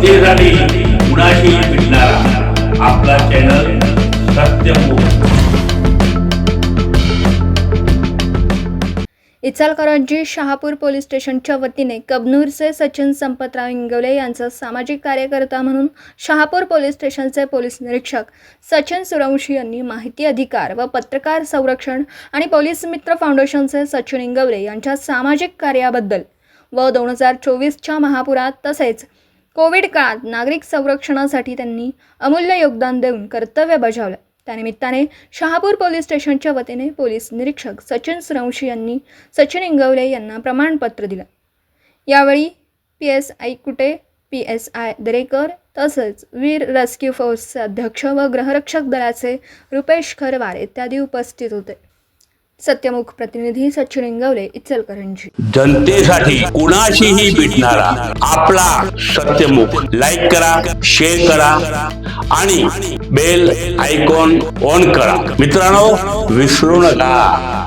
जनतेसाठी कुणाशी भेटणारा आपला चॅनल सत्यमुख इचालकरंजी शहापूर पोलीस स्टेशनच्या वतीने कबनूरचे सचिन संपतराव इंगवले यांचा सामाजिक कार्यकर्ता म्हणून शहापूर पोलीस स्टेशनचे पोलीस निरीक्षक सचिन सुरवंशी यांनी माहिती अधिकार व पत्रकार संरक्षण आणि पोलीस मित्र फाउंडेशनचे सचिन इंगवले यांच्या सामाजिक कार्याबद्दल व दोन हजार चोवीसच्या महापुरात तसेच कोविड काळात नागरिक संरक्षणासाठी त्यांनी अमूल्य योगदान देऊन कर्तव्य बजावलं. त्यानिमित्ताने शहापूर पोलीस स्टेशनच्या वतीने पोलीस निरीक्षक सचिन सुरवंशी यांनी सचिन इंगवले यांना प्रमाणपत्र दिलं. यावेळी P S I Kute P S I Darekar तसंच वीर रेस्क्यू फोर्सचे अध्यक्ष व गृहरक्षक दलाचे रुपेश खरवार इत्यादी उपस्थित होते. सत्यमुख प्रतिनिधी सचिन इंगवले इचलकरंजी. जनतेसाठी कुणाशीही भेटणारा आपला सत्यमुख लाईक करा शेअर करा आणि बेल आयकॉन ऑन करा. मित्रांनो विसरू नका.